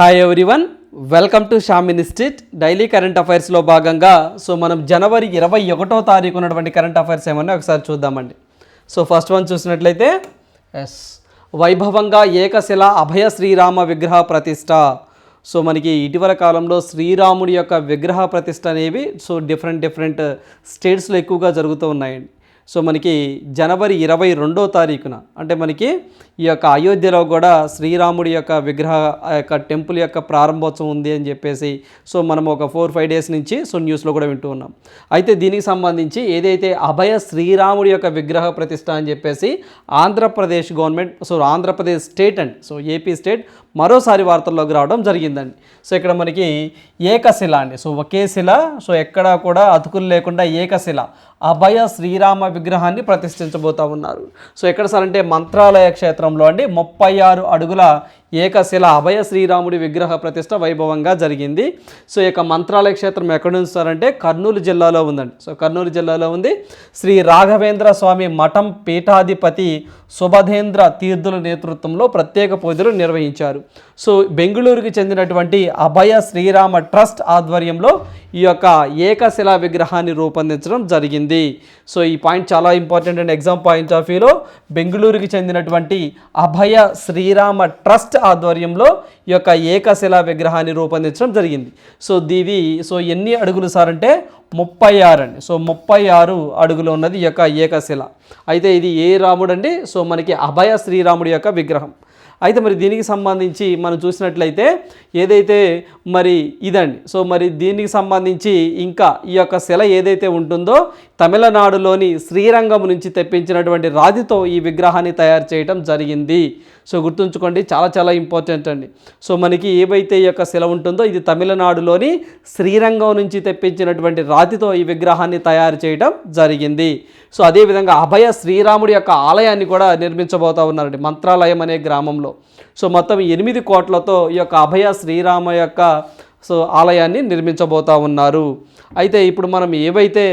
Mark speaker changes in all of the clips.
Speaker 1: Hi everyone welcome to Sham institute daily current అఫైర్స్లో భాగంగా so మనం జనవరి ఇరవై ఒకటో తారీఖు ఉన్నటువంటి కరెంట్ అఫైర్స్ ఏమన్నా ఒకసారి చూద్దామండి. సో ఫస్ట్ వన్ చూసినట్లయితే ఎస్ వైభవంగా ఏకశిల అభయ శ్రీరామ విగ్రహ ప్రతిష్ట. సో మనకి ఇటీవల కాలంలో శ్రీరాముడి యొక్క విగ్రహ ప్రతిష్ట అనేవి సో డిఫరెంట్ డిఫరెంట్ స్టేట్స్లో ఎక్కువగా జరుగుతూ ఉన్నాయండి. సో మనకి జనవరి ఇరవై రెండో తారీఖున అంటే మనకి ఈ యొక్క అయోధ్యలో కూడా శ్రీరాముడి యొక్క విగ్రహ యొక్క టెంపుల్ యొక్క ప్రారంభోత్సవం ఉంది అని చెప్పేసి సో మనం ఒక ఫోర్ ఫైవ్ డేస్ నుంచి సో న్యూస్లో కూడా వింటూ ఉన్నాం. అయితే దీనికి సంబంధించి ఏదైతే అభయ శ్రీరాముడి యొక్క విగ్రహ ప్రతిష్ట అని చెప్పేసి Andhra Pradesh government so Andhra Pradesh state and so AP state మరోసారి వార్తల్లోకి రావడం జరిగిందండి. సో ఇక్కడ మనకి ఏకశిల అండి. సో ఒకే శిల సో ఎక్కడా కూడా అతుకులు లేకుండా ఏకశిల. అభయ శ్రీరామ విగ్రహాన్ని ప్రతిష్ఠించబోతా ఉన్నారు. సో ఎక్కడ సార్ అంటే మంత్రాలయ క్షేత్రంలో అండి. ముప్పై ఆరు అడుగుల ఏకశిల అభయ శ్రీరాముడి విగ్రహ ప్రతిష్ట వైభవంగా జరిగింది. సో ఈ యొక్క మంత్రాలయ క్షేత్రం ఎక్కడ ఉంచారంటే కర్నూలు జిల్లాలో ఉందండి. సో కర్నూలు జిల్లాలో ఉంది. శ్రీ రాఘవేంద్ర స్వామి మఠం పీఠాధిపతి సుభధేంద్ర తీర్థుల నేతృత్వంలో ప్రత్యేక పూజలు నిర్వహించారు. సో బెంగళూరుకి చెందినటువంటి అభయ శ్రీరామ ట్రస్ట్ ఆధ్వర్యంలో ఈ యొక్క ఏకశిలా విగ్రహాన్ని రూపొందించడం జరిగింది. సో ఈ పాయింట్ చాలా important and exam point of వ్యూలో బెంగళూరుకి చెందినటువంటి అభయ శ్రీరామ ట్రస్ట్ ఆధ్వర్యంలో ఈ యొక్క ఏకశిలా విగ్రహాన్ని రూపొందించడం జరిగింది. సో దీవి సో ఎన్ని అడుగులు సార్ అంటే ముప్పై ఆరు అండి సో ముప్పై ఆరు అడుగులు ఉన్నది ఈ యొక్క ఏకశిల. అయితే ఇది ఏ రాముడు అండి సో మనకి అభయ శ్రీరాముడి యొక్క విగ్రహం. అయితే మరి దీనికి సంబంధించి మనం చూసినట్లయితే ఏదైతే మరి ఇదండి. సో మరి దీనికి సంబంధించి ఇంకా ఈ యొక్క శిల ఏదైతే ఉంటుందో తమిళనాడులోని శ్రీరంగం నుంచి తెప్పించినటువంటి రాతితో ఈ విగ్రహాన్ని తయారు చేయడం జరిగింది. సో గుర్తుంచుకోండి చాలా చాలా ఇంపార్టెంట్ అండి. సో మనకి ఏవైతే ఈ యొక్క శిల ఉంటుందో ఇది తమిళనాడులోని శ్రీరంగం నుంచి తెప్పించినటువంటి రాతితో ఈ విగ్రహాన్ని తయారు చేయడం జరిగింది. సో అదేవిధంగా అభయ శ్రీరాముడి యొక్క ఆలయాన్ని కూడా నిర్మించబోతా ఉన్నారండి మంత్రాలయం అనే గ్రామంలో. సో మొత్తం ఎనిమిది కోట్లతో ఈ యొక్క అభయ శ్రీరామ యొక్క సో ఆలయాన్ని నిర్మించబోతా ఉన్నారు. అయితే ఇప్పుడు మనం ఏవైతే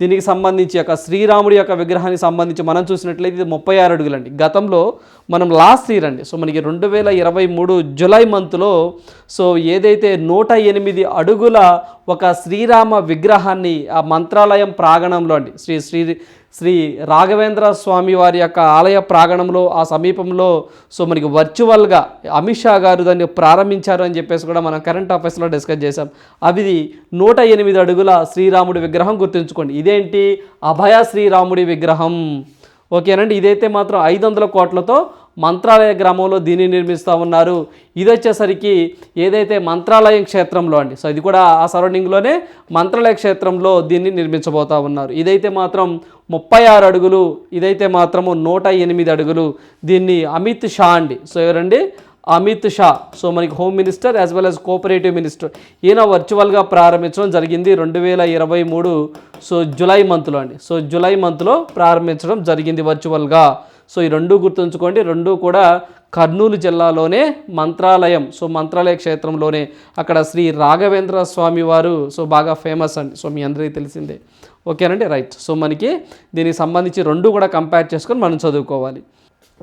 Speaker 1: దీనికి సంబంధించి యొక్క శ్రీరాముడి యొక్క విగ్రహానికి సంబంధించి మనం చూసినట్లయితే ఇది ముప్పై ఆరు అడుగులండి. గతంలో మనం లాస్ట్ ఇయర్ అండి సో మనకి రెండు వేల ఇరవై మూడు జులై మంత్లో సో ఏదైతే నూట ఎనిమిది అడుగుల ఒక శ్రీరామ విగ్రహాన్ని ఆ మంత్రాలయం ప్రాంగణంలో అండి శ్రీ శ్రీ శ్రీ రాఘవేంద్ర స్వామి వారి యొక్క ఆలయ ప్రాంగణంలో ఆ సమీపంలో సో మనకి వర్చువల్గా అమిత్ షా గారు దాన్ని ప్రారంభించారు అని చెప్పేసి కూడా మనం కరెంట్ అఫైర్స్లో డిస్కస్ చేశాం. అవి నూట ఎనిమిది అడుగుల శ్రీరాముడి విగ్రహం గుర్తుంచుకోండి. ఇదేంటి? అభయ శ్రీరాముడి విగ్రహం. ఓకేనండి? ఇదైతే మాత్రం ఐదు వందల కోట్లతో మంత్రాలయ గ్రామంలో దీన్ని నిర్మిస్తూ ఉన్నారు. ఇది వచ్చేసరికి ఏదైతే మంత్రాలయం క్షేత్రంలో అండి సో ఇది కూడా ఆ సరౌండింగ్లోనే మంత్రాలయ క్షేత్రంలో దీన్ని నిర్మించబోతా ఉన్నారు. ఇదైతే మాత్రం ముప్పై ఆరు అడుగులు ఇదైతే మాత్రము నూట ఎనిమిది అడుగులు దీన్ని అమిత్ షా అండి. సో ఎవరండి? అమిత్ షా. సో మనకి home minister as well as cooperative minister. ఈయన వర్చువల్గా ప్రారంభించడం జరిగింది రెండు వేల ఇరవై మూడు సో జులై మంత్లో అండి. సో జులై మంత్లో ప్రారంభించడం జరిగింది వర్చువల్గా. సో ఈ రెండు గుర్తుంచుకోండి. రెండు కూడా కర్నూలు జిల్లాలోనే మంత్రాలయం. సో మంత్రాలయ క్షేత్రంలోనే అక్కడ శ్రీ రాఘవేంద్ర స్వామి వారు సో బాగా ఫేమస్ అండి. సో మీ అందరికీ తెలిసిందే. ఓకేనండి? రైట్. సో మనకి దీనికి సంబంధించి రెండు కూడా కంపేర్ చేసుకొని మనం చదువుకోవాలి.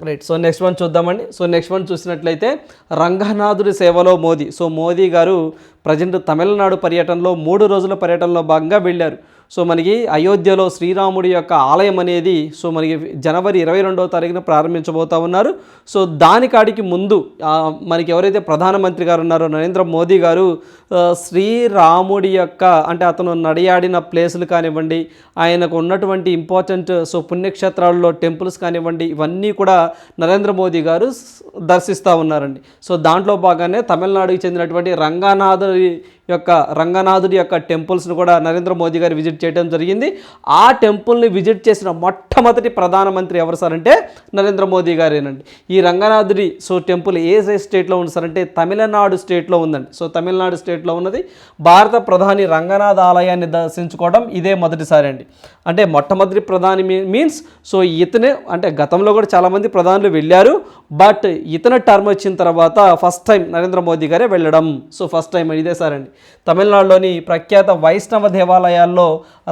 Speaker 1: రైట్. సో నెక్స్ట్ వన్ చూద్దామండి. సో నెక్స్ట్ వన్ చూసినట్లయితే రంగనాథుడి సేవలో మోదీ. సో మోదీ గారు ప్రజెంట్ తమిళనాడు పర్యటనలో మూడు రోజుల పర్యటనలో భాగంగా వెళ్ళారు. సో మనకి అయోధ్యలో శ్రీరాముడి యొక్క ఆలయం అనేది సో మనకి జనవరి ఇరవై రెండవ తారీఖున ప్రారంభించబోతా ఉన్నారు. సో దాని కాడికి ముందు మనకి ఎవరైతే ప్రధానమంత్రి గారు ఉన్నారో నరేంద్ర మోదీ గారు శ్రీరాముడి యొక్క అంటే అతను నడియాడిన ప్లేసులు కానివ్వండి ఆయనకు ఉన్నటువంటి ఇంపార్టెంట్ సో పుణ్యక్షేత్రాల్లో టెంపుల్స్ కానివ్వండి ఇవన్నీ కూడా నరేంద్ర మోదీ గారు దర్శిస్తూ ఉన్నారండి. సో దాంట్లో భాగానే తమిళనాడుకి చెందినటువంటి రంగనాథుడి యొక్క రంగనాథుడి యొక్క టెంపుల్స్ను కూడా నరేంద్ర మోదీ గారు విజిట్ చేయడం జరిగింది. ఆ టెంపుల్ని విజిట్ చేసిన మొట్టమొదటి ప్రధానమంత్రి ఎవరు సార్ అంటే నరేంద్ర మోదీ గారేనండి. ఈ రంగనాథుడి సో టెంపుల్ ఏ స్టేట్లో ఉంది సార్ అంటే తమిళనాడు స్టేట్లో ఉందండి. సో తమిళనాడు స్టేట్లో ఉన్నది. భారత ప్రధాని రంగనాథ్ ఆలయాన్ని దర్శించుకోవడం ఇదే మొదటిసారి అండి. అంటే మొట్టమొదటి ప్రధాని మీన్స్ సో ఇతనే అంటే గతంలో కూడా చాలామంది ప్రధానులు వెళ్ళారు. బట్ ఇతను టర్మ్ వచ్చిన తర్వాత ఫస్ట్ టైం నరేంద్ర మోదీ గారే వెళ్ళడం. సో ఫస్ట్ టైం ఇదే సార్ అండి. తమిళనాడులోని ప్రఖ్యాత వైష్ణవ దేవాలయాల్లో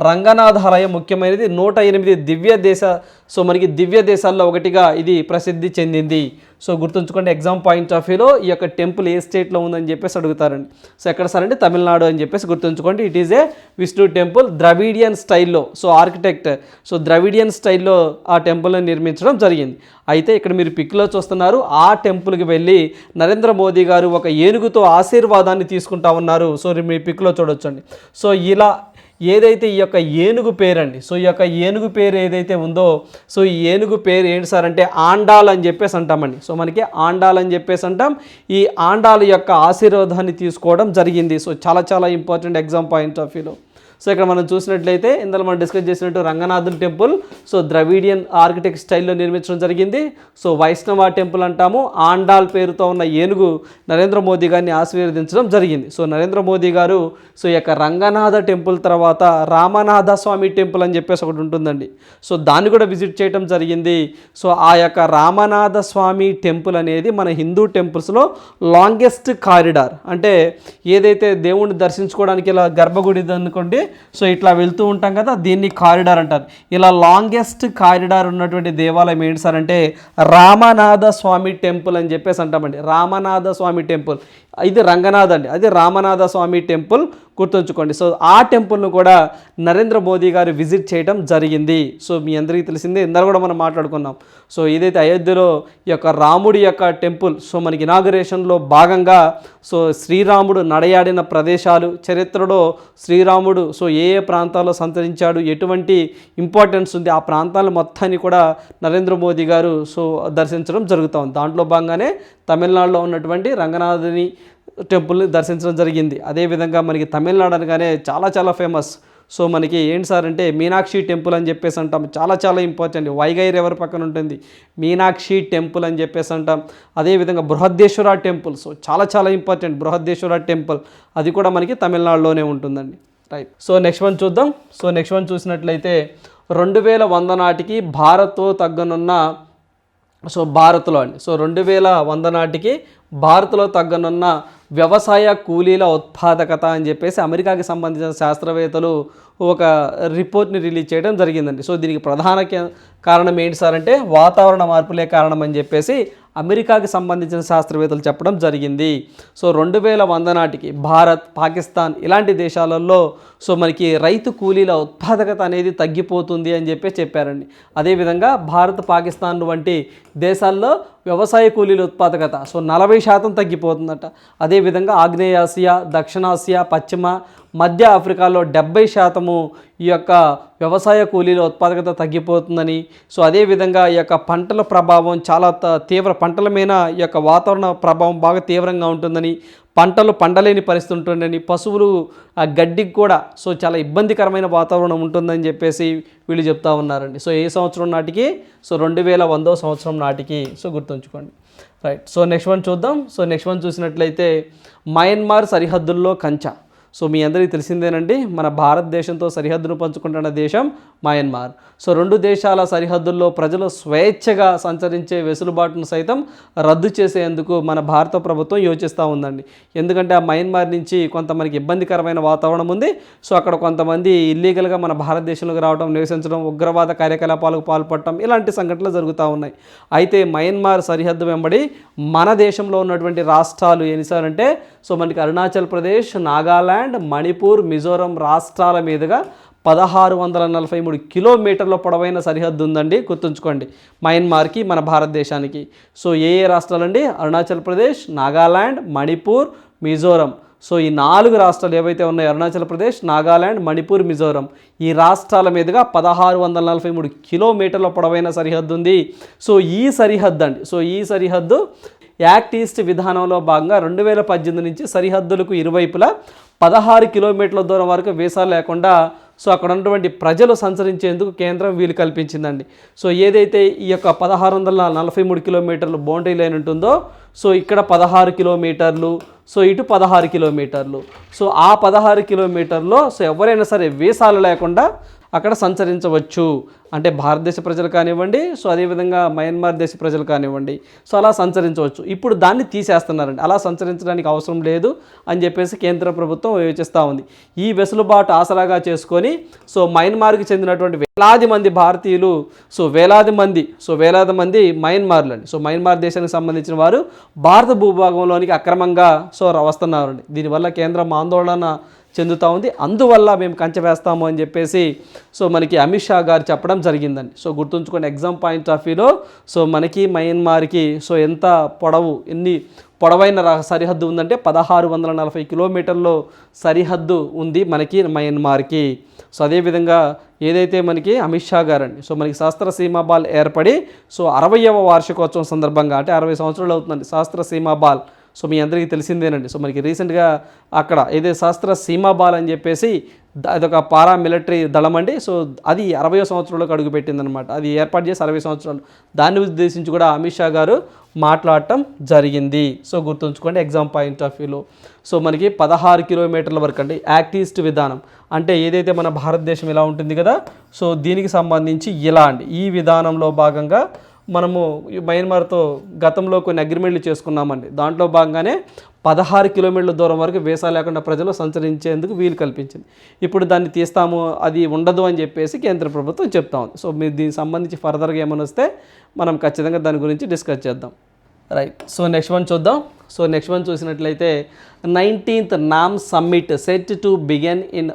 Speaker 1: రంగనాథాలయం ముఖ్యమైనది. నూట ఎనిమిది దివ్య దేశ సో మనకి దివ్య దేశాల్లో ఒకటిగా ఇది ప్రసిద్ధి చెందింది. సో గుర్తుంచుకోండి ఎగ్జామ్ పాయింట్ ఆఫ్ వ్యూలో ఈ యొక్క టెంపుల్ ఏ స్టేట్లో ఉందని చెప్పేసి అడుగుతారండి. సో ఎక్కడ సార్ అంటే తమిళనాడు అని చెప్పేసి గుర్తుంచుకోండి it is a Vishnu temple Dravidian స్టైల్లో సో ఆర్కిటెక్ట్ సో ద్రవిడియన్ స్టైల్లో ఆ టెంపుల్ని నిర్మించడం జరిగింది. అయితే ఇక్కడ మీరు పిక్లో చూస్తున్నారు ఆ టెంపుల్కి వెళ్ళి నరేంద్ర మోదీ గారు ఒక ఏనుగుతో ఆశీర్వాదాన్ని తీసుకుంటా ఉన్నారు. సో మీ పిక్లో చూడొచ్చండి. సో ఇలా ఏదైతే ఈ యొక్క ఏనుగు పేరండి సో ఈ యొక్క ఏనుగు పేరు ఏదైతే ఉందో సో ఈ ఏనుగు పేరు ఏంటి సార్ అంటే ఆండాల్ అని చెప్పేసి అంటామండి. సో మనకి ఆండాల్ అని చెప్పేసి అంటాం. ఈ ఆండాల్ యొక్క ఆశీర్వాదాన్ని తీసుకోవడం జరిగింది. సో చాలా చాలా ఇంపార్టెంట్ ఎగ్జామ్ పాయింట్ ఆఫ్ వ్యూలో. సో ఇక్కడ మనం చూసినట్లయితే ఇందులో మనం డిస్కస్ చేసినట్టు Ranganathan temple so Dravidian architect స్టైల్లో నిర్మించడం జరిగింది. సో వైష్ణవ టెంపుల్ అంటాము. ఆండాల్ పేరుతో ఉన్న ఏనుగు నరేంద్ర మోదీ గారిని ఆశీర్వదించడం జరిగింది. సో నరేంద్ర మోదీ గారు సో ఈ యొక్క రంగనాథ టెంపుల్ తర్వాత రామనాథ స్వామి టెంపుల్ అని చెప్పేసి ఒకటి ఉంటుందండి. సో దాన్ని కూడా విజిట్ చేయడం జరిగింది. సో ఆ యొక్క రామనాథ స్వామి టెంపుల్ అనేది మన హిందూ టెంపుల్స్లో లాంగెస్ట్ కారిడార్. అంటే ఏదైతే దేవుణ్ణి దర్శించుకోవడానికి ఇలా గర్భగుడి అనుకోండి సో ఇట్లా వెళ్తూ ఉంటాం కదా దీన్ని కారిడార్ అంటారు. ఇలా లాంగెస్ట్ కారిడార్ ఉన్నటువంటి దేవాలయం ఏంటి సార్ అంటే రామనాథ స్వామి టెంపుల్ అని చెప్పేసి అంటామండి. రామనాథ స్వామి టెంపుల్. ఇది రంగనాథ్ అండి. అది రామనాథ స్వామి టెంపుల్ గుర్తుంచుకోండి. సో ఆ టెంపుల్ను కూడా నరేంద్ర మోదీ గారు విజిట్ చేయడం జరిగింది. సో మీ అందరికీ తెలిసిందే ఇందరూ కూడా మనం మాట్లాడుకున్నాం. సో ఏదైతే అయోధ్యలో ఈ యొక్క రాముడి యొక్క టెంపుల్ సో మనకి ఇనాగరేషన్లో భాగంగా సో శ్రీరాముడు నడయాడిన ప్రదేశాలు చరిత్రలో శ్రీరాముడు సో ఏ ఏ ప్రాంతాల్లో సంతరించాడు ఎటువంటి ఇంపార్టెన్స్ ఉంది ఆ ప్రాంతాల మొత్తాన్ని కూడా నరేంద్ర మోదీ గారు సో దర్శించడం జరుగుతుంది దాంట్లో భాగంగానే తమిళనాడులో ఉన్నటువంటి రంగనాథుని టెంపుల్ని దర్శించడం జరిగింది. అదేవిధంగా మనకి తమిళనాడు అనగానే చాలా చాలా ఫేమస్. సో మనకి ఏంటి సార్ అంటే మీనాక్షి టెంపుల్ అని చెప్పేసి అంటాం. చాలా చాలా ఇంపార్టెంట్. వైగై రివర్ పక్కన ఉంటుంది? మీనాక్షి టెంపుల్ అని చెప్పేసి అంటాం. అదేవిధంగా బృహద్దేశ్వర టెంపుల్. సో చాలా చాలా ఇంపార్టెంట్. బృహద్దేశ్వర టెంపుల్. అది కూడా మనకి తమిళనాడులోనే ఉంటుందండి. రైట్ సో నెక్స్ట్ వన్ చూద్దాం. సో నెక్స్ట్ వన్ చూసినట్లయితే రెండు వేల వంద నాటికి భారత్తో తగ్గనున్న సో భారత్లో అండి. సో రెండు వేల వంద నాటికి భారత్లో తగ్గనున్న వ్యవసాయ కూలీల ఉత్పాదకత అని చెప్పేసి అమెరికాకి సంబంధించిన శాస్త్రవేత్తలు ఒక రిపోర్ట్ని రిలీజ్ చేయడం జరిగిందండి. సో దీనికి ప్రధాన కారణం ఏంటి సార్ అంటే వాతావరణ మార్పులే కారణం అని చెప్పేసి అమెరికాకి సంబంధించిన శాస్త్రవేత్తలు చెప్పడం జరిగింది. సో రెండు వేల వంద నాటికి భారత్ పాకిస్తాన్ ఇలాంటి దేశాలలో సో మనకి రైతు కూలీల ఉత్పాదకత అనేది తగ్గిపోతుంది అని చెప్పి చెప్పారండి. అదేవిధంగా భారత్ పాకిస్తాన్ వంటి దేశాల్లో వ్యవసాయ కూలీల ఉత్పాదకత. సో నలభై శాతం తగ్గిపోతుందట. అదేవిధంగా ఆగ్నేయాసియా దక్షిణాసియా పశ్చిమ మధ్య ఆఫ్రికాలో డెబ్బై శాతము ఈ యొక్క వ్యవసాయ కూలీల ఉత్పాదకత తగ్గిపోతుందని. సో అదేవిధంగా ఈ యొక్క పంటల ప్రభావం చాలా త- తీవ్ర పంటల మీద ఈ యొక్క వాతావరణ ప్రభావం బాగా తీవ్రంగా ఉంటుందని. పంటలు పండలేని పరిస్థితి ఉంటుందని పశువులు ఆ గడ్డికి కూడా సో చాలా ఇబ్బందికరమైన వాతావరణం ఉంటుందని చెప్పేసి వీళ్ళు చెప్తా ఉన్నారండి. సో ఏ సంవత్సరం నాటికి? సో రెండు వేల వందో సంవత్సరం నాటికి. సో గుర్తుంచుకోండి. రైట్. సో నెక్స్ట్ వన్ చూద్దాం. సో నెక్స్ట్ వన్ చూసినట్లయితే మయన్మార్ సరిహద్దుల్లో కంచా. సో మీ అందరికీ తెలిసిందేనండి మన భారతదేశంతో సరిహద్దును పంచుకుంటున్న దేశం మయన్మార్. సో రెండు దేశాల సరిహద్దుల్లో ప్రజలు స్వేచ్ఛగా సంచరించే వెసులుబాటును సైతం రద్దు చేసేందుకు మన భారత ప్రభుత్వం యోచిస్తూ ఉందండి. ఎందుకంటే ఆ మయన్మార్ నుంచి కొంత మనకి ఇబ్బందికరమైన వాతావరణం ఉంది. సో అక్కడ కొంతమంది ఇల్లీగల్గా మన భారతదేశంలోకి రావడం నివసించడం ఉగ్రవాద కార్యకలాపాలకు పాల్పడటం ఇలాంటి సంఘటనలు జరుగుతూ ఉన్నాయి. అయితే మయన్మార్ సరిహద్దు వెంబడి మన దేశంలో ఉన్నటువంటి రాష్ట్రాలు ఎన్నిసారంటే సో మనకి అరుణాచల్ ప్రదేశ్ నాగాల్యాండ్ మణిపూర్ మిజోరం రాష్ట్రాల మీదుగా పదహారు వందల నలభై మూడు కిలోమీటర్ల పొడవైన సరిహద్దు ఉందండి. గుర్తుంచుకోండి మయన్మార్కి మన భారతదేశానికి. సో ఏ ఏ రాష్ట్రాలండి? అరుణాచల్ ప్రదేశ్ నాగాల్యాండ్ మణిపూర్ మిజోరం. సో ఈ నాలుగు రాష్ట్రాలు ఏవైతే ఉన్నాయో అరుణాచల్ ప్రదేశ్ నాగాల్యాండ్ మణిపూర్ మిజోరం ఈ రాష్ట్రాల మీదుగా పదహారు వందల నలభై మూడు కిలోమీటర్ల పొడవైన సరిహద్దు ఉంది. సో ఈ సరిహద్దు అండి సో ఈ సరిహద్దు యాక్ట్ ఈస్ట్ విధానంలో భాగంగా రెండు వేల పద్దెనిమిది నుంచి సరిహద్దులకు ఇరువైపులా పదహారు కిలోమీటర్ల దూరం వరకు వీసా లేకుండా సో అక్కడ ఉన్నటువంటి ప్రజలు సంచరించేందుకు కేంద్రం వీలు కల్పించిందండి. సో ఏదైతే ఈ యొక్క పదహారు వందల నలభై మూడు కిలోమీటర్లు బౌండరీ లైన్ ఉంటుందో సో ఇక్కడ పదహారు కిలోమీటర్లు సో ఇటు పదహారు కిలోమీటర్లు. సో ఆ పదహారు కిలోమీటర్లో సో ఎవరైనా సరే వీసాలు లేకుండా అక్కడ సంచరించవచ్చు. అంటే భారతదేశ ప్రజలు కానివ్వండి సో అదేవిధంగా మయన్మార్ దేశ ప్రజలు కానివ్వండి సో అలా సంచరించవచ్చు. ఇప్పుడు దాన్ని తీసేస్తున్నారండి. అలా సంచరించడానికి అవసరం లేదు అని చెప్పేసి కేంద్ర ప్రభుత్వం యోచిస్తూ ఉంది. ఈ వెసులుబాటు ఆసరాగా చేసుకొని సో మయన్మార్కి చెందినటువంటి వేలాది మంది భారతీయులు సో వేలాది మంది సో వేలాది మంది మయన్మార్లు అండి. సో మయన్మార్ దేశానికి సంబంధించిన వారు భారత భూభాగంలోనికి అక్రమంగా సో వస్తున్నారండి. దీనివల్ల కేంద్రం ఆందోళన చెందుతూ ఉంది. అందువల్ల మేము కంచె వేస్తాము అని చెప్పేసి సో మనకి అమిత్ షా గారు చెప్పడం జరిగిందండి. సో గుర్తుంచుకోండి ఎగ్జామ్ పాయింట్ ఆఫ్ వ్యూలో సో మనకి మయన్మార్కి సో ఎంత పొడవు ఎన్ని పొడవైన సరిహద్దు ఉందంటే పదహారు వందల నలభై కిలోమీటర్లో సరిహద్దు ఉంది మనకి మయన్మార్కి. సో అదేవిధంగా ఏదైతే మనకి అమిత్ షా గారండి సో మనకి శాస్త్ర సీమా బాల్ ఏర్పడి సో అరవయవ వార్షికోత్సవం సందర్భంగా అంటే అరవై సంవత్సరాలు అవుతుందండి శాస్త్ర సీమా బాల్ సో మీ అందరికీ తెలిసిందేనండి. సో మనకి రీసెంట్గా అక్కడ ఏదైతే శాస్త్ర సీమాబాల్ అని చెప్పేసి అదొక పారా మిలిటరీ దళం అండి. సో అది అరవై సంవత్సరంలోకి అడుగుపెట్టిందనమాట అది ఏర్పాటు చేసి అరవై సంవత్సరాలు. దాన్ని ఉద్దేశించి కూడా అమిత్ షా గారు మాట్లాడటం జరిగింది. సో గుర్తుంచుకోండి ఎగ్జామ్ పాయింట్ ఆఫ్ వ్యూలో సో మనకి పదహారు కిలోమీటర్ల వరకు అండి యాక్ట్ ఈస్ట్ విధానం. అంటే ఏదైతే మన భారతదేశం ఇలా ఉంటుంది కదా సో దీనికి సంబంధించి ఇలా అండి. ఈ విధానంలో భాగంగా మనము మయన్మార్తో గతంలో కొన్ని అగ్రిమెంట్లు చేసుకున్నామండి. దాంట్లో భాగంగానే పదహారు కిలోమీటర్ల దూరం వరకు వీసా లేకుండా ప్రజలు సంచరించేందుకు వీలు కల్పించింది. ఇప్పుడు దాన్ని తీస్తాము అది ఉండదు అని చెప్పేసి కేంద్ర ప్రభుత్వం చెప్తా ఉంది. సో మీరు దీనికి సంబంధించి ఫర్దర్గా ఏమైనా వస్తే మనం ఖచ్చితంగా దాని గురించి డిస్కస్ చేద్దాం. రైట్ సో నెక్స్ట్ వన్ చూద్దాం. సో నెక్స్ట్ వన్ చూసినట్లయితే nineteenth NAM summit set to begin in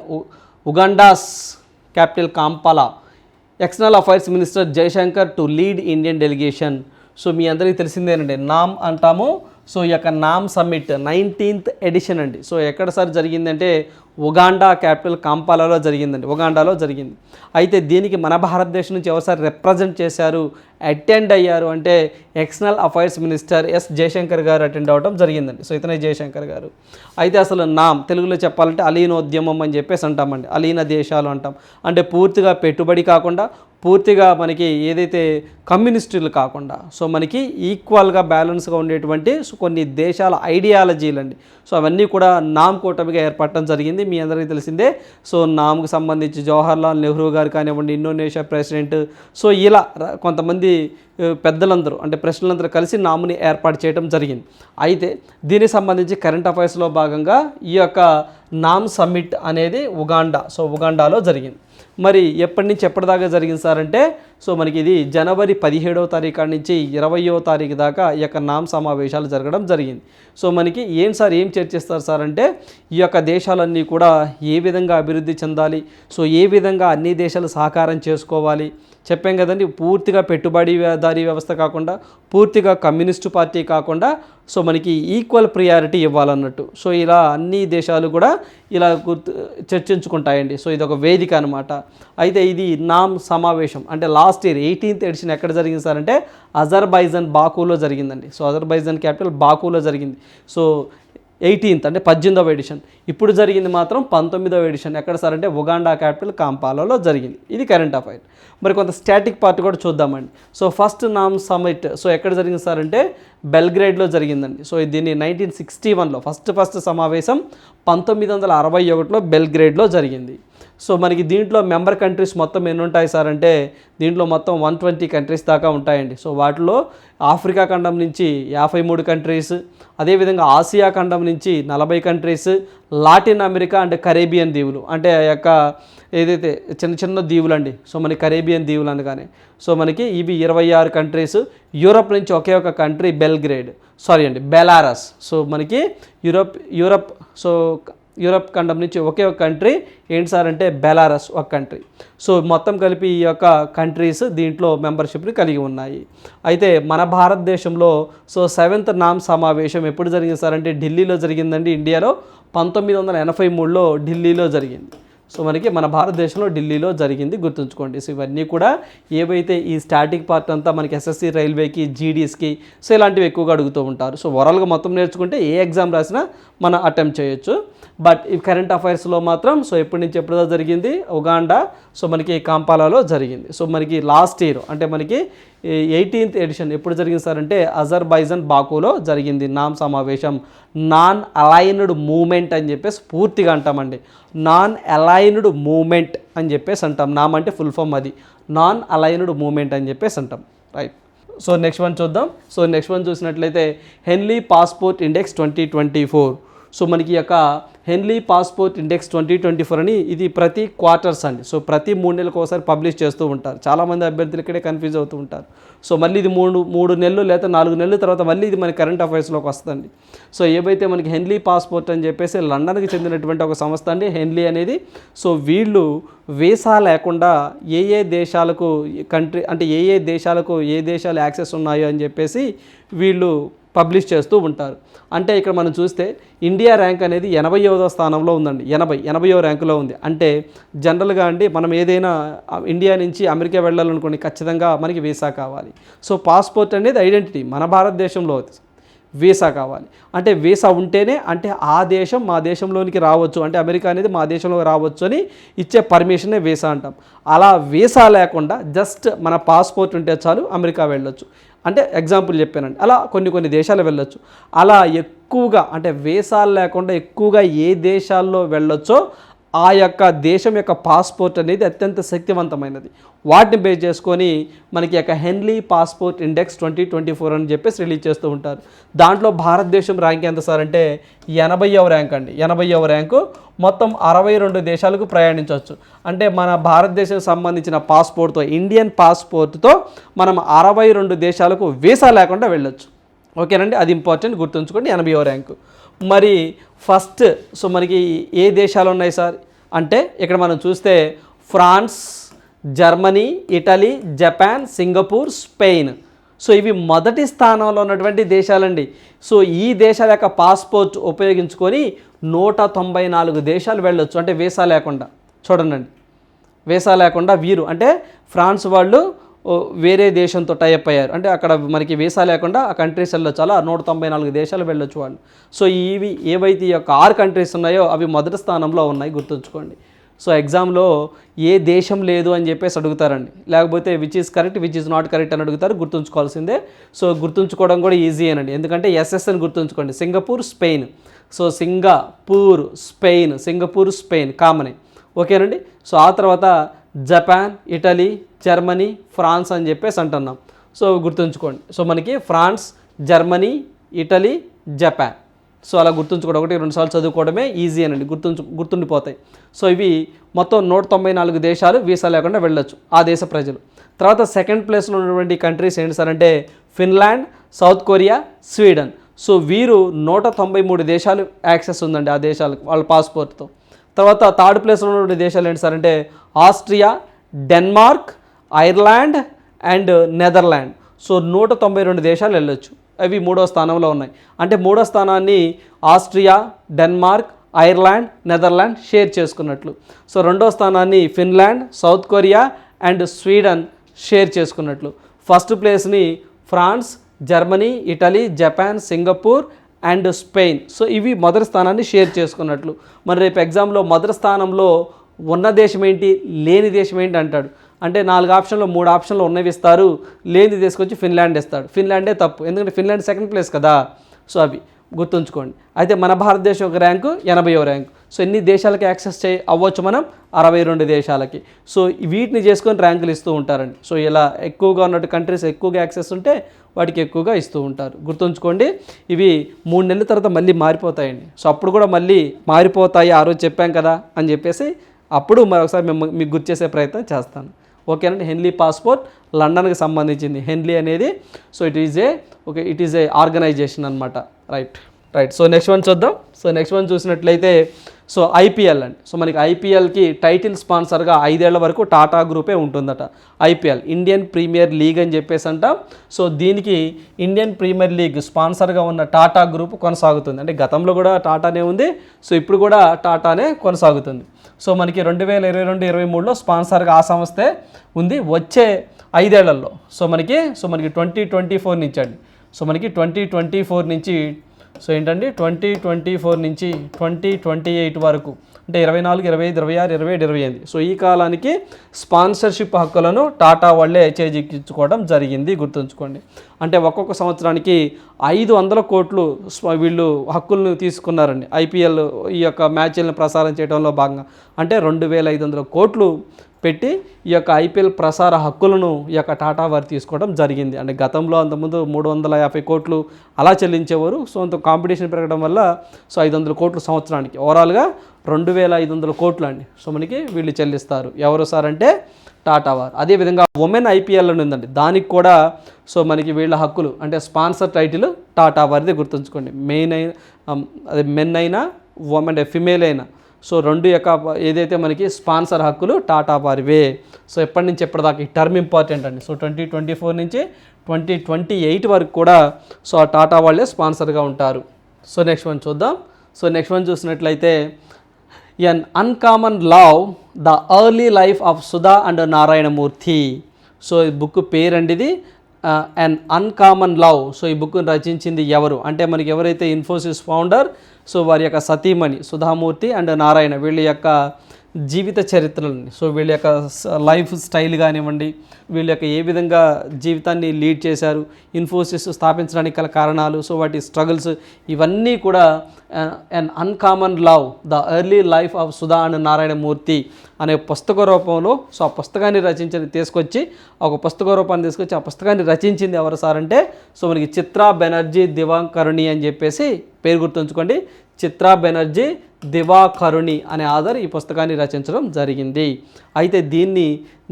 Speaker 1: Uganda's capital Kampala external affairs minister Jaishankar to lead Indian delegation so మీ అందరికీ తెలిసిందేనండి నామ్ అంటాము. సో ఈ యొక్క నామ్ సమ్మిట్ నైన్టీన్త్ ఎడిషన్ అండి. So ఎక్కడ sir జరిగిందంటే ఉగాండా క్యాపిటల్ కాంపాలాలో జరిగిందండి ఉగాండాలో జరిగింది. అయితే దీనికి మన భారతదేశం నుంచి ఎవరిసారి రిప్రజెంట్ చేశారు అటెండ్ అయ్యారు అంటే external affairs minister S Jaishankar గారు అటెండ్ అవ్వడం జరిగిందండి. సో ఇతనే జయశంకర్ గారు. అయితే అసలు నామ్ తెలుగులో చెప్పాలంటే అలీనోద్యమం అని చెప్పేసి అంటామండి. అలీన దేశాలు అంటాం. అంటే పూర్తిగా పెట్టుబడి కాకుండా పూర్తిగా మనకి ఏదైతే కమ్యూనిస్టులు కాకుండా సో మనకి ఈక్వల్గా బ్యాలెన్స్గా ఉండేటువంటి సో కొన్ని దేశాల ఐడియాలజీలు అండి సో అవన్నీ కూడా నామ్ కూటమిగా ఏర్పడటం జరిగింది. మీ అందరికీ తెలిసిందే. సో నామ్కు సంబంధించి జవహర్లాల్ నెహ్రూ గారు కానివ్వండి ఇండోనేషియా ప్రెసిడెంట్ సో ఇలా కొంతమంది పెద్దలందరూ అంటే ప్రశ్నలందరూ కలిసి నాముని ఏర్పాటు చేయడం జరిగింది. అయితే దీనికి సంబంధించి కరెంట్ అఫైర్స్లో భాగంగా ఈ యొక్క నామ్ సమ్మిట్ అనేది ఉగాండా సో ఉగాండాలో జరిగింది. మరి ఎప్పటి నుంచి ఎప్పటిదాకా జరిగింది సార్ అంటే సో మనకి ఇది జనవరి పదిహేడవ తారీఖు నుంచి ఇరవయో తారీఖు దాకా ఈ యొక్క నామ్ సమావేశాలు జరగడం జరిగింది. సో మనకి ఏం సార్ ఏం చర్చిస్తారు సార్ అంటే ఈ యొక్క దేశాలన్నీ కూడా ఏ విధంగా అభివృద్ధి చెందాలి సో ఏ విధంగా అన్ని దేశాలు సహకారం చేసుకోవాలి చెప్పాం కదండి పూర్తిగా పెట్టుబడిదారీ వ్యవస్థ కాకుండా పూర్తిగా కమ్యూనిస్టు పార్టీ కాకుండా సో మనకి ఈక్వల్ ప్రియారిటీ ఇవ్వాలన్నట్టు. సో ఇలా అన్ని దేశాలు కూడా ఇలా గుర్తు చర్చించుకుంటాయండి. సో ఇది ఒక వేదిక అనమాట అయితే ఇది నామ్ సమావేశం. అంటే లాస్ట్ ఇయర్ ఎయిటీన్త్ ఎడిషన్ ఎక్కడ జరిగింది సార్ అంటే అజర్బైజన్ బాకూలో జరిగిందండి. సో అజర్బైజన్ క్యాపిటల్ బాకూలో జరిగింది. సో ఎయిటీన్త్ అంటే పద్దెనిమిదవ ఎడిషన్. ఇప్పుడు జరిగింది మాత్రం పంతొమ్మిదవ ఎడిషన్. ఎక్కడ సార్ అంటే ఉగాండా క్యాపిటల్ కాంపాలలో జరిగింది. ఇది కరెంట్ అఫైర్. మరి కొంత స్టాటిక్ పార్ట్ కూడా చూద్దామండి. So first NAM summit so ఎక్కడ జరిగింది సార్ అంటే బెల్గ్రేడ్లో జరిగిందండి. సో దీన్ని నైన్టీన్ సిక్స్టీ వన్లో ఫస్ట్ ఫస్ట్ సమావేశం పంతొమ్మిది వందల అరవై ఒకటిలో బెల్గ్రేడ్లో జరిగింది. సో మనకి దీంట్లో మెంబర్ కంట్రీస్ మొత్తం ఎన్ని ఉంటాయి సార్ అంటే దీంట్లో మొత్తం వన్ ట్వంటీ కంట్రీస్ దాకా ఉంటాయండి. సో వాటిలో ఆఫ్రికా ఖండం నుంచి యాభై మూడు కంట్రీస్ అదేవిధంగా ఆసియా ఖండం నుంచి నలభై కంట్రీస్ లాటిన్ అమెరికా అంటే కరేబియన్ దీవులు అంటే ఆ యొక్క ఏదైతే చిన్న చిన్న దీవులు అండి సో మనకి కరేబియన్ దీవులు అనగానే. సో మనకి ఇవి ఇరవై ఆరు కంట్రీస్ యూరప్ నుంచి ఒకే ఒక కంట్రీ బెల్గ్రేడ్ సారీ అండి బెలారస్. సో మనకి యూరప్ యూరప్ సో యూరప్ ఖండం నుంచి ఒకే ఒక కంట్రీ ఏంటి సార్ అంటే బెలారస్ ఒక కంట్రీ. సో మొత్తం కలిపి ఈ యొక్క కంట్రీస్ దీంట్లో మెంబర్షిప్ని కలిగి ఉన్నాయి. అయితే మన భారతదేశంలో సో సెవెంత్ నామ్ సమావేశం ఎప్పుడు జరిగింది సార్ అంటే ఢిల్లీలో జరిగిందండి ఇండియాలో పంతొమ్మిది వందల ఎనభై మూడులో ఢిల్లీలో జరిగింది. సో మనకి మన భారతదేశంలో ఢిల్లీలో జరిగింది గుర్తుంచుకోండి. సో ఇవన్నీ కూడా ఏవైతే ఈ స్టాటిక్ పార్ట్ అంతా మనకి ఎస్ఎస్సి రైల్వేకి జీడీఎస్కి సో ఇలాంటివి ఎక్కువగా అడుగుతూ ఉంటారు. సో ఓవరాల్గా మొత్తం నేర్చుకుంటే ఏ ఎగ్జామ్ రాసినా మనం అటెంప్ట్ చేయొచ్చు. బట్ ఈ కరెంట్ అఫైర్స్లో మాత్రం సో ఎప్పటి నుంచి ఎప్పుడుదో జరిగింది? ఉగాండా సో మనకి కాంపాలాలో జరిగింది. సో మనకి లాస్ట్ ఇయర్ అంటే మనకి ఎయిటీన్త్ ఎడిషన్ ఎప్పుడు జరిగింది సార్ అంటే అజర్బైజన్ బాకులో జరిగింది నామ్ సమావేశం. నాన్ అలైన్డ్ మూమెంట్ అని చెప్పేసి పూర్తిగా అంటామండి. నాన్ అలైన్డ్ మూమెంట్ అని చెప్పేసి అంటాం. నామ్ అంటే ఫుల్ ఫామ్ అది. నాన్ అలైన్డ్ మూమెంట్ అని చెప్పేసి అంటాం. రైట్ సో నెక్స్ట్ వన్ చూద్దాం. సో నెక్స్ట్ వన్ చూసినట్లయితే Henley Passport Index twenty twenty four so మనకి యొక్క Henley Passport Index twenty twenty four అని ఇది ప్రతి క్వార్టర్స్ అండి. సో ప్రతి మూడు నెలలకు ఒకసారి పబ్లిష్ చేస్తూ ఉంటారు. చాలామంది అభ్యర్థులు ఇక్కడే కన్ఫ్యూజ్ అవుతూ ఉంటారు. సో మళ్ళీ ఇది మూడు మూడు నెలలు లేదా నాలుగు నెలల తర్వాత మళ్ళీ ఇది మన కరెంట్ అఫైర్స్లోకి వస్తుంది సో ఏవైతే మనకి హెన్లీ పాస్పోర్ట్ అని చెప్పేసి లండన్కి చెందినటువంటి ఒక సంస్థ అండి హెన్లీ అనేది సో వీళ్ళు వీసా లేకుండా ఏ ఏ దేశాలకు కంట్రీ అంటే ఏ ఏ దేశాలకు ఏ దేశాలు యాక్సెస్ ఉన్నాయో అని చెప్పేసి వీళ్ళు పబ్లిష్ చేస్తూ ఉంటారు. అంటే ఇక్కడ మనం చూస్తే ఇండియా ర్యాంక్ అనేది ఎనభైవ స్థానంలో ఉందండి. ఎనభై ఎనభైవ ర్యాంకులో ఉంది. అంటే జనరల్గా అండి మనం ఏదైనా ఇండియా నుంచి అమెరికా వెళ్ళాలనుకోండి ఖచ్చితంగా మనకి వీసా కావాలి. సో పాస్పోర్ట్ అనేది ఐడెంటిటీ మన భారతదేశంలో వీసా కావాలి. అంటే వీసా ఉంటేనే అంటే ఆ దేశం మా దేశంలోనికి రావచ్చు. అంటే అమెరికా అనేది మా దేశంలోకి రావచ్చు అని ఇచ్చే పర్మిషనే వీసా అంటాం. అలా వీసా లేకుండా జస్ట్ మన పాస్పోర్ట్ ఉంటే చాలు అమెరికా వెళ్ళొచ్చు. అంటే ఎగ్జాంపుల్ చెప్పానండి. అలా కొన్ని కొన్ని దేశాలు వెళ్ళొచ్చు. అలా ఎక్కువగా అంటే వీసాలు లేకుండా ఎక్కువగా ఏ దేశాల్లో వెళ్ళొచ్చో ఆ యొక్క దేశం యొక్క పాస్పోర్ట్ అనేది అత్యంత శక్తివంతమైనది. వాటిని బేస్ చేసుకొని మనకి యొక్క Henley Passport Index twenty twenty four అని చెప్పేసి రిలీజ్ చేస్తూ ఉంటారు. దాంట్లో భారతదేశం ర్యాంక్ ఎంత సార్ అంటే ఎనభైవ ర్యాంక్ అండి. ఎనభైవ ర్యాంకు మొత్తం అరవై రెండు దేశాలకు ప్రయాణించవచ్చు. అంటే మన భారతదేశం సంబంధించిన పాస్పోర్ట్తో ఇండియన్ పాస్పోర్ట్తో మనం అరవై రెండు దేశాలకు వీసా లేకుండా వెళ్ళొచ్చు. ఓకేనండి అది ఇంపార్టెంట్ గుర్తుంచుకోండి. ఎనభైవ ర్యాంకు మరి ఫస్ట్ సో మనకి ఏ దేశాలు ఉన్నాయి సార్? అంటే ఇక్కడ మనం చూస్తే France Germany Italy Japan Singapore Spain. So ఇవి మొదటి స్థానంలో ఉన్నటువంటి దేశాలండి. సో ఈ దేశాల యొక్క పాస్పోర్ట్ ఉపయోగించుకొని నూట తొంభై నాలుగు దేశాలు వెళ్ళొచ్చు. అంటే వీసా లేకుండా. చూడండి. వీసా లేకుండా వీరు. అంటే ఫ్రాన్స్ వాళ్ళు వేరే దేశంతో టైప్ అయ్యారు. అంటే అక్కడ మనకి వీసా లేకుండా ఆ కంట్రీస్ వెళ్ళొచ్చు అలా నూట తొంభై నాలుగు దేశాలు వెళ్ళొచ్చు వాళ్ళు. సో ఇవి ఏవైతే ఈ యొక్క ఆరు కంట్రీస్ ఉన్నాయో అవి మొదటి స్థానంలో ఉన్నాయి గుర్తుంచుకోండి. సో ఎగ్జామ్లో ఏ దేశం లేదు అని చెప్పేసి అడుగుతారండి. లేకపోతే which is correct which is not correct అని అడుగుతారు గుర్తుంచుకోవాల్సిందే. సో గుర్తుంచుకోవడం కూడా ఈజీ అనండి ఎందుకంటే ఎస్ఎస్ అని గుర్తుంచుకోండి. Singapore Spain so Singapore Spain Singapore Spain కామనే ఓకేనండి? సో ఆ తర్వాత జపాన్ ఇటలీ జర్మనీ ఫ్రాన్స్ అని చెప్పేసి అంటున్నాం. సో గుర్తుంచుకోండి. సో మనకి France Germany Italy Japan. So అలా గుర్తుంచుకోవడం ఒకటి రెండు సార్లు చదువుకోవడమే ఈజీ అనండి గుర్తుంచు గుర్తుండిపోతాయి. సో ఇవి మొత్తం నూట తొంభై నాలుగు దేశాలు వీసా లేకుండా వెళ్ళొచ్చు ఆ దేశ ప్రజలు. తర్వాత సెకండ్ ప్లేస్లో ఉన్నటువంటి కంట్రీస్ ఏంటి సార్ అంటే Finland South Korea Sweden. So వీరు నూట తొంభై మూడు దేశాలు యాక్సెస్ ఉందండి ఆ దేశాలకు వాళ్ళ పాస్పోర్ట్తో. తర్వాత థర్డ్ ప్లేస్లో ఉన్నటువంటి దేశాలు ఏంటి సార్ అంటే Austria Denmark Ireland and Netherland. So నూట తొంభై రెండు దేశాలు వెళ్ళొచ్చు. అవి మూడో స్థానంలో ఉన్నాయి. అంటే మూడో స్థానాన్ని Austria Denmark Ireland Netherland share చేసుకున్నట్లు. సో రెండో స్థానాన్ని Finland South Korea and Sweden share చేసుకున్నట్లు. ఫస్ట్ ప్లేస్ని France Germany Italy Japan Singapore and Spain. So ఇవి మొదటి స్థానాన్ని షేర్ చేసుకున్నట్లు. మరి రేపు ఎగ్జామ్లో మొదటి స్థానంలో ఉన్న దేశం ఏంటి? లేని దేశం ఏంటి అంటాడు. అంటే నాలుగు ఆప్షన్లో మూడు ఆప్షన్లు ఉన్నవి ఇస్తారు. లేనిది తీసుకొచ్చి ఫిన్లాండ్ ఇస్తాడు. ఫిన్లాండే తప్పు. ఎందుకంటే ఫిన్లాండ్ సెకండ్ ప్లేస్ కదా. సో అవి గుర్తుంచుకోండి. అయితే మన భారతదేశం ఒక ర్యాంకు ఎనభైవ ర్యాంకు. సో ఎన్ని దేశాలకి యాక్సెస్ చే అవ్వచ్చు మనం? అరవై రెండు దేశాలకి. సో వీటిని చేసుకొని ర్యాంకులు ఇస్తూ ఉంటారండి. సో ఇలా ఎక్కువగా ఉన్నట్టు కంట్రీస్ ఎక్కువగా యాక్సెస్ ఉంటే వాటికి ఎక్కువగా ఇస్తూ ఉంటారు. గుర్తుంచుకోండి ఇవి మూడు నెలల తర్వాత మళ్ళీ మారిపోతాయండి. సో అప్పుడు కూడా మళ్ళీ మారిపోతాయి ఆ రోజు చెప్పాం కదా అని చెప్పేసి అప్పుడు మరొకసారి మేము మీకు గుర్తు చేసే ప్రయత్నం చేస్తాను. ఓకేనండి హెన్లీ పాస్పోర్ట్ లండన్కి సంబంధించింది. హెన్లీ అనేది so it is a okay it is a organization అనమాట right right. So next one చూద్దాం. సో నెక్స్ట్ వన్ చూసినట్లయితే సో ఐపీఎల్ అండి. సో మనకి ఐపీఎల్కి టైటిల్ స్పాన్సర్గా ఐదేళ్ళ వరకు టాటా గ్రూపే ఉంటుందట. ఐపీఎల్ ఇండియన్ ప్రీమియర్ లీగ్ అని చెప్పేసి అంట సో దీనికి ఇండియన్ ప్రీమియర్ లీగ్ స్పాన్సర్గా ఉన్న టాటా గ్రూప్ కొనసాగుతుంది. అంటే గతంలో కూడా టాటానే ఉంది. సో ఇప్పుడు కూడా టాటానే కొనసాగుతుంది. సో మనకి రెండు వేల ఇరవై రెండు ఇరవై మూడులో స్పాన్సర్గా ఆ సంస్థే ఉంది వచ్చే ఐదేళ్ళలో. సో మనకి సో మనకి ట్వంటీ ట్వంటీ ఫోర్ నుంచి అండి. సో మనకి ట్వంటీ ట్వంటీ ఫోర్ నుంచి సో ఏంటంటే ట్వంటీ ట్వంటీ ఫోర్ నుంచి ట్వంటీ ట్వంటీ ఎయిట్ వరకు అంటే ఇరవై నాలుగు ఇరవై ఐదు ఇరవై ఆరు ఇరవై ఏడు ఇరవై ఎనిమిది. సో ఈ కాలానికి స్పాన్సర్షిప్ హక్కులను టాటా వాళ్ళే చేజిక్కించుకోవడం జరిగింది గుర్తుంచుకోండి. అంటే ఒక్కొక్క సంవత్సరానికి ఐదు వందల కోట్లు వీళ్ళు హక్కులను తీసుకున్నారండి. ఐపీఎల్ ఈ యొక్క మ్యాచ్లను ప్రసారం చేయడంలో భాగంగా. అంటే రెండు వేల ఐదు వందల కోట్లు పెట్టి ఈ యొక్క ఐపీఎల్ ప్రసార హక్కులను ఈ యొక్క టాటా వారు తీసుకోవడం జరిగింది. అంటే గతంలో అంతకుముందు మూడు వందల యాభై కోట్లు అలా చెల్లించేవారు. సో అంత కాంపిటీషన్ పెరగడం వల్ల సో ఐదు వందల కోట్లు సంవత్సరానికి. ఓవరాల్గా రెండు వేల ఐదు వందల కోట్లు అండి. సో మనకి వీళ్ళు చెల్లిస్తారు. ఎవరు సార్ అంటే టాటా వారు. అదేవిధంగా ఉమెన్ ఐపీఎల్ అని ఉందండి. దానికి కూడా సో మనకి వీళ్ళ హక్కులు అంటే స్పాన్సర్ టైటిల్ టాటా వారిది గుర్తుంచుకోండి. మెయిన్ అయిన అదే మెన్ అయినా ఉమెన్ అంటే ఫిమేల్ అయినా సో రెండు యొక్క ఏదైతే మనకి స్పాన్సర్ హక్కులు టాటా వారివే. సో ఎప్పటి నుంచి ఎప్పటిదాకా ఈ టర్మ్ ఇంపార్టెంట్ అండి. సో ట్వంటీ ట్వంటీ ఫోర్ నుంచి ట్వంటీ ట్వంటీ ఎయిట్ వరకు కూడా సో ఆ టాటా వాళ్ళే స్పాన్సర్గా ఉంటారు. సో నెక్స్ట్ వన్ చూద్దాం. సో నెక్స్ట్ వన్ చూసినట్లయితే an uncommon love the early life of Sudha and Narayana Murthy so ఈ బుక్ పేరండి ఇది. అండ్ అన్కామన్ లవ్ సో ఈ బుక్ను రచించింది ఎవరు? అంటే మనకి ఎవరైతే ఇన్ఫోసిస్ ఫౌండర్ సో వారి యొక్క సతీమణి సుధామూర్తి అండ్ నారాయణ. వీళ్ళ యొక్క జీవిత చరిత్రలని. సో వీళ్ళ యొక్క స- లైఫ్ స్టైల్ కానివ్వండి వీళ్ళ యొక్క ఏ విధంగా జీవితాన్ని లీడ్ చేశారు ఇన్ఫోసిస్ స్థాపించడానికి గల కారణాలు సో వాటి స్ట్రగుల్స్ ఇవన్నీ కూడా an uncommon love the early life of Sudha and Narayana Murthy అనే పుస్తక రూపంలో సో ఆ పుస్తకాన్ని రచించి తీసుకొచ్చి ఒక పుస్తక రూపాన్ని తీసుకొచ్చి ఆ పుస్తకాన్ని రచించింది ఎవరు సార్ అంటే సో మనకి చిత్రా బెనర్జీ దివాంకరుణి అని చెప్పేసి పేరు గుర్తుంచుకోండి. చిత్రా బెనర్జీ దివాకరుణి అనే ఆధార్ ఈ పుస్తకాన్ని రచించడం జరిగింది. అయితే దీన్ని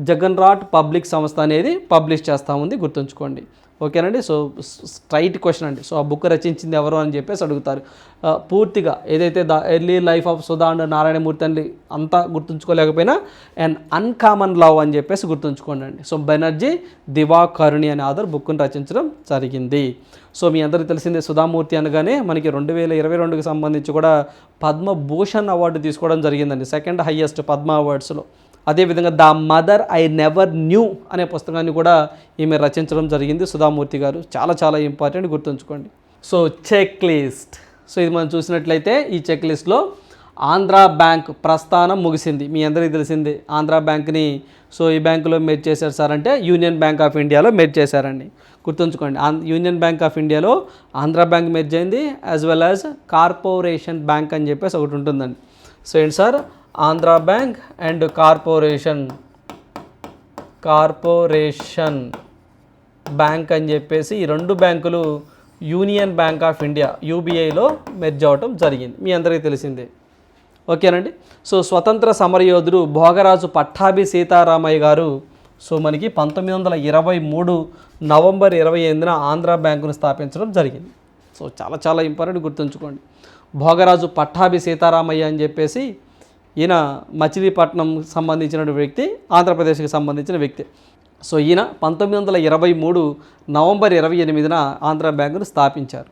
Speaker 1: జగన్ రాట్ పబ్లిక్ సంస్థ అనేది పబ్లిష్ చేస్తూ ఉంది గుర్తుంచుకోండి. ఓకేనండి? సో స్ట్రైట్ క్వశ్చన్ అండి. సో ఆ బుక్ రచించింది ఎవరు అని చెప్పేసి అడుగుతారు. పూర్తిగా ఏదైతే the early life of Sudha and Narayana Murthy అని అంతా గుర్తుంచుకోలేకపోయినా అండ్ అన్కామన్ లవ్ అని చెప్పేసి గుర్తుంచుకోండి అండి. సో బెనర్జీ దివాకరుణి అనే ఆధార్ బుక్ను రచించడం జరిగింది. సో మీ అందరికీ తెలిసిందే సుధామూర్తి అనగానే మనకి రెండు వేల ఇరవై రెండుకి సంబంధించి కూడా పద్మభూషణ్ అవార్డు తీసుకోవడం జరిగిందండి సెకండ్ హయ్యెస్ట్ పద్మ అవార్డ్స్లో. అదేవిధంగా the mother I never knew అనే పుస్తకాన్ని కూడా ఈమె రచించడం జరిగింది సుధామూర్తి గారు. చాలా చాలా ఇంపార్టెంట్ గుర్తుంచుకోండి. సో చెక్ లిస్ట్ సో ఇది మనం చూసినట్లయితే ఈ చెక్ లిస్ట్లో ఆంధ్రా బ్యాంక్ ప్రస్థానం ముగిసింది. మీ అందరికీ తెలిసింది ఆంధ్రా బ్యాంక్ని సో ఈ బ్యాంకులో మెర్జ్ చేశారు సార్ అంటే యూనియన్ బ్యాంక్ ఆఫ్ ఇండియాలో మెర్జ్ చేశారండి. గుర్తుంచుకోండి ఆం- యూనియన్ బ్యాంక్ ఆఫ్ ఇండియాలో ఆంధ్రా బ్యాంక్ మెర్జ్ అయింది as well as Corporation Bank అని చెప్పేసి ఒకటి ఉంటుందండి. సో ఏంటి sir? Andhra Bank and Corporation Corporation Bank అని చెప్పేసి ఈ రెండు బ్యాంకులు యూనియన్ బ్యాంక్ ఆఫ్ ఇండియా యూబీఐలో మెర్జ్ అవ్వటం జరిగింది. మీ అందరికీ తెలిసిందే. ఓకేనండి? సో స్వతంత్ర సమరయోధుడు భోగరాజు పట్టాభి సీతారామయ్య గారు సో మనకి పంతొమ్మిది వందల ఇరవై మూడు నవంబర్ ఇరవై ఎనిమిదిన ఆంధ్ర బ్యాంకును స్థాపించడం జరిగింది. సో చాలా చాలా ఇంపార్టెంట్ గుర్తుంచుకోండి. భోగరాజు పట్టాభి సీతారామయ్య అని చెప్పేసి ఈయన మచిలీపట్నం సంబంధించిన వ్యక్తి ఆంధ్రప్రదేశ్కి సంబంధించిన వ్యక్తి. సో ఈయన పంతొమ్మిది వందల ఇరవై మూడు నవంబర్ ఇరవై ఎనిమిదిన ఆంధ్ర బ్యాంకును స్థాపించారు.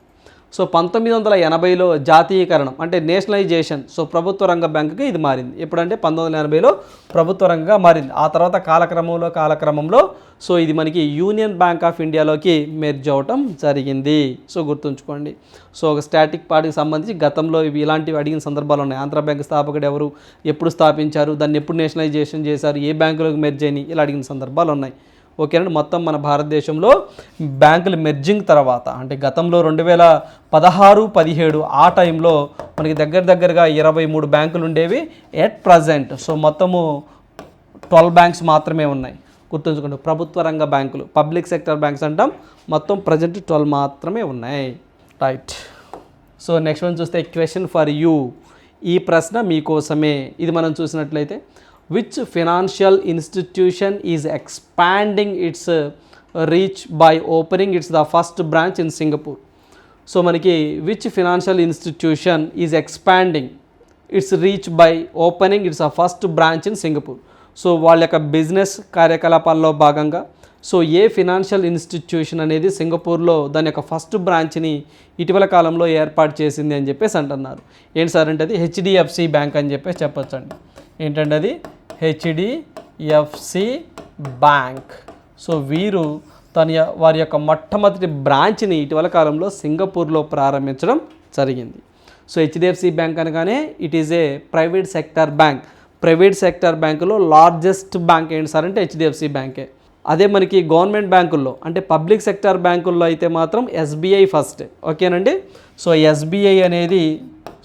Speaker 1: సో పంతొమ్మిది వందల ఎనభైలో జాతీయకరణం అంటే నేషనలైజేషన్ సో ప్రభుత్వ రంగ బ్యాంకుకి ఇది మారింది. ఎప్పుడంటే పంతొమ్మిది వందల ఎనభైలో ప్రభుత్వ రంగంగా మారింది. ఆ తర్వాత కాలక్రమంలో కాలక్రమంలో సో ఇది మనకి యూనియన్ బ్యాంక్ ఆఫ్ ఇండియాలోకి మెర్జ్ అవటం జరిగింది. సో గుర్తుంచుకోండి. సో ఒక స్టాటిక్ పార్టీకి సంబంధించి గతంలో ఇవి ఇలాంటివి అడిగిన సందర్భాలు ఉన్నాయి. ఆంధ్ర బ్యాంక్ స్థాపకుడు ఎవరు ఎప్పుడు స్థాపించారు దాన్ని ఎప్పుడు నేషనలైజేషన్ చేశారు ఏ బ్యాంకులోకి మెర్జ్ అయినాయి ఇలా అడిగిన సందర్భాలు ఉన్నాయి. ఓకేనండి. మొత్తం మన భారతదేశంలో బ్యాంకులు మెర్జింగ్ తర్వాత అంటే గతంలో రెండు వేల పదహారు పదిహేడు ఆ టైంలో మనకి దగ్గర దగ్గరగా ఇరవై మూడు బ్యాంకులు ఉండేవి ఎట్ ప్రజెంట్. సో మొత్తము ట్వెల్వ్ బ్యాంక్స్ మాత్రమే ఉన్నాయి. గుర్తుంచుకోండి ప్రభుత్వ రంగ బ్యాంకులు పబ్లిక్ సెక్టర్ బ్యాంక్స్ అంటాం. మొత్తం ప్రజెంట్ ట్వెల్వ్ మాత్రమే ఉన్నాయి. రైట్. సో నెక్స్ట్ వన్ చూస్తే క్వశ్చన్ ఫర్ యూ. ఈ ప్రశ్న మీకోసమే. ఇది మనం చూసినట్లయితే which financial institution is expanding its reach by opening its the first branch in Singapore so మనకి which financial institution is expanding its reach by opening its a first branch in Singapore so వాళ్ళ యొక్క business కార్యకలాపాల్లో భాగంగా so a financial institution అనేది సింగపూర్లో దాని యొక్క first బ్రాంచ్ని ఇటీవల కాలంలో ఏర్పాటు చేసింది అని చెప్పేసి అంటున్నారు. ఏంటి సార్ అంటే అది? హెచ్డిఎఫ్సి బ్యాంక్ అని చెప్పేసి చెప్పొచ్చండి. ఏంటంటే అది? HDFC bank. సో వీరు తన య- వారి యొక్క మొట్టమొదటి బ్రాంచ్ని ఇటీవల కాలంలో సింగపూర్లో ప్రారంభించడం జరిగింది. సో హెచ్డిఎఫ్సి బ్యాంక్ అనగానే it is a private sector bank. Private sector బ్యాంకులో లార్జెస్ట్ బ్యాంక్ ఏంటి సార్ అంటే హెచ్డిఎఫ్సి బ్యాంకే. అదే మనకి గవర్నమెంట్ బ్యాంకుల్లో అంటే పబ్లిక్ సెక్టర్ బ్యాంకుల్లో అయితే మాత్రం ఎస్బీఐ ఫస్ట్. ఓకేనండి? సో ఎస్బీఐ అనేది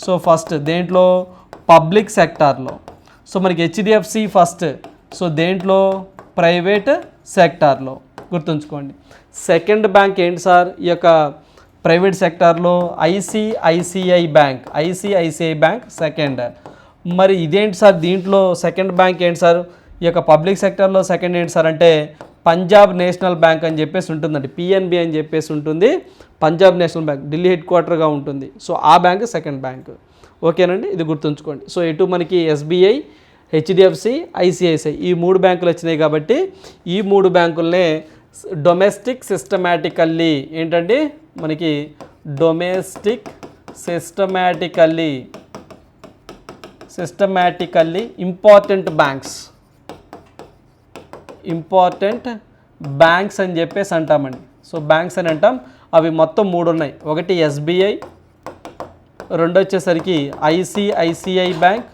Speaker 1: సో ఫస్ట్ దేంట్లో? పబ్లిక్ సెక్టార్లో. సో మనకి హెచ్డిఎఫ్సి ఫస్ట్. సో దేంట్లో? ప్రైవేట్ సెక్టార్లో. గుర్తుంచుకోండి. సెకండ్ బ్యాంక్ ఏంటి సార్? ఈ యొక్క ప్రైవేట్ సెక్టార్లో ICICI Bank. ICICI Bank second. మరి ఇదేంటి సార్? దీంట్లో సెకండ్ బ్యాంక్ ఏంటి సార్? ఈ యొక్క పబ్లిక్ సెక్టర్లో సెకండ్ ఏంటి సార్ అంటే పంజాబ్ నేషనల్ బ్యాంక్ అని చెప్పేసి ఉంటుందండి. పిఎన్బి అని చెప్పేసి ఉంటుంది. Punjab National Bank Delhi head క్వార్టర్గా ఉంటుంది. సో ఆ బ్యాంక్ సెకండ్ బ్యాంక్. ఓకేనండి? ఇది గుర్తుంచుకోండి. సో ఇటు మనకి ఎస్బీఐ హెచ్డిఎఫ్సి ఐసిఐసిఐ ఈ మూడు బ్యాంకులు వచ్చినాయి కాబట్టి ఈ మూడు బ్యాంకులనే డొమెస్టిక్ సిస్టమాటికల్లీ ఏంటండి? మనకి domestic systematically systematically important banks important banks అని చెప్పేసి అంటామండి. సో బ్యాంక్స్ అని అంటాం. అవి మొత్తం మూడు ఉన్నాయి. ఒకటి ఎస్బీఐ రెండు వచ్చేసరికి ఐసిఐసిఐ బ్యాంక్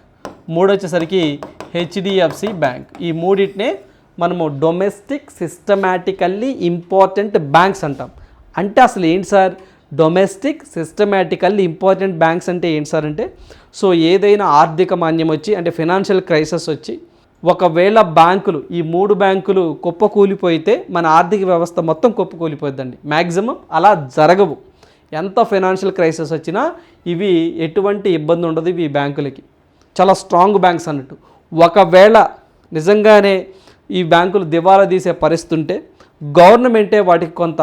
Speaker 1: మూడు వచ్చేసరికి హెచ్డిఎఫ్సి బ్యాంక్ ఈ మూడింటినే మనము డొమెస్టిక్ సిస్టమాటికల్లీ ఇంపార్టెంట్ బ్యాంక్స్ అంటాం. అంటే అసలు ఏంటి sir? Domestic systematically important banks అంటే ఏంటి సార్ అంటే సో ఏదైనా ఆర్థిక మాన్యం వచ్చి అంటే ఫినాన్షియల్ క్రైసిస్ వచ్చి ఒకవేళ బ్యాంకులు ఈ మూడు బ్యాంకులు కుప్పకూలిపోయితే మన ఆర్థిక వ్యవస్థ మొత్తం కుప్పకూలిపోద్దండి మ్యాక్సిమం అలా జరగవు. ఎంత ఫైనాన్షియల్ క్రైసిస్ వచ్చినా ఇవి ఎటువంటి ఇబ్బంది ఉండదు ఇవి బ్యాంకులకి. చాలా స్ట్రాంగ్ బ్యాంక్స్ అన్నట్టు. ఒకవేళ నిజంగానే ఈ బ్యాంకులు దివాలా తీసే పరిస్థితి ఉంటే గవర్నమెంటే వాటికి కొంత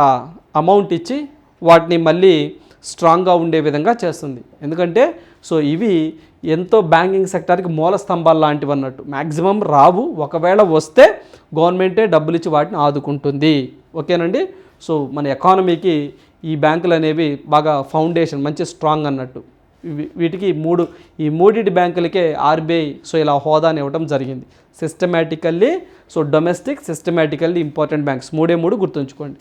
Speaker 1: అమౌంట్ ఇచ్చి వాటిని మళ్ళీ స్ట్రాంగ్గా ఉండే విధంగా చేస్తుంది. ఎందుకంటే సో ఇవి ఎంతో బ్యాంకింగ్ సెక్టార్కి మూల స్తంభాలు లాంటివి అన్నట్టు. మ్యాక్సిమం రావు. ఒకవేళ వస్తే గవర్నమెంటే డబ్బులు ఇచ్చి వాటిని ఆదుకుంటుంది. ఓకేనండి? సో మన ఎకానమీకి ఈ బ్యాంకులు అనేవి బాగా ఫౌండేషన్ మంచి స్ట్రాంగ్ అన్నట్టు. వీటికి మూడు ఈ మూడింటి బ్యాంకులకే ఆర్బీఐ సో ఇలా హోదాని ఇవ్వడం జరిగింది. Systematically so domestic systematically important banks. మూడే మూడు గుర్తుంచుకోండి.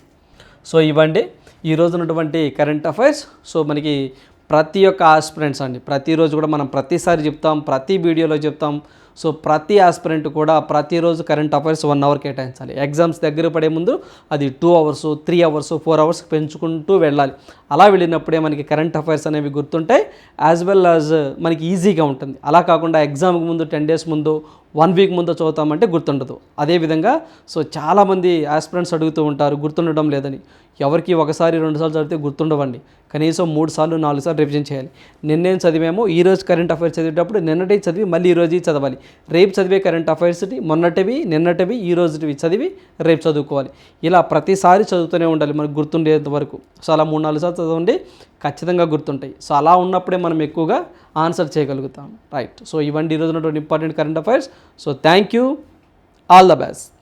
Speaker 1: సో ఇవ్వండి. ఈ రోజునటువంటి ఉన్నటువంటి కరెంట్ అఫైర్స్. సో మనకి ప్రతి ఒక్క ఆస్పిరెంట్స్ అండి. ప్రతిరోజు కూడా మనం ప్రతిసారి చెప్తాం ప్రతి వీడియోలో చెప్తాం. సో ప్రతి ఆస్పిరెంట్ కూడా ప్రతిరోజు కరెంట్ అఫైర్స్ వన్ అవర్ కేటాయించాలి. ఎగ్జామ్స్ దగ్గర పడే ముందు అది two hours three hours four hours పెంచుకుంటూ వెళ్ళాలి. అలా వెళ్ళినప్పుడే మనకి కరెంట్ అఫైర్స్ అనేవి గుర్తుంటాయి. యాజ్ వెల్ యాజ్ మనకి ఈజీగా ఉంటుంది. అలా కాకుండా ఎగ్జామ్కి ముందు టెన్ డేస్ ముందు వన్ వీక్ ముందు చదువుతామంటే గుర్తుండదు. అదేవిధంగా సో చాలామంది ఆస్పిరెంట్స్ అడుగుతూ ఉంటారు గుర్తుండడం లేదని. ఎవరికి ఒకసారి రెండుసార్లు చదివితే గుర్తుండవండి. కనీసం మూడు సార్లు నాలుగు సార్లు రివిజన్ చేయాలి. నిన్నేం చదివామో ఈ రోజు కరెంట్ అఫైర్స్ చదివేటప్పుడు నిన్నటి చదివి మళ్ళీ ఈ రోజు చదవాలి. రేపు చదివే కరెంట్ అఫైర్స్ని మొన్నటివి నిన్నటివి ఈ రోజువి చదివి రేపు చదువుకోవాలి. ఇలా ప్రతిసారి చదువుతూనే ఉండాలి మనకు గుర్తుండేంత వరకు. సో అలా మూడు నాలుగు సార్లు చదవండి ఖచ్చితంగా గుర్తుంటాయి. సో అలా ఉన్నప్పుడే మనం ఎక్కువగా ఆన్సర్ చేయగలుగుతాం. రైట్. సో ఇవన్నీ ఈ ఉన్నటువంటి important current affairs. So thank you all the best.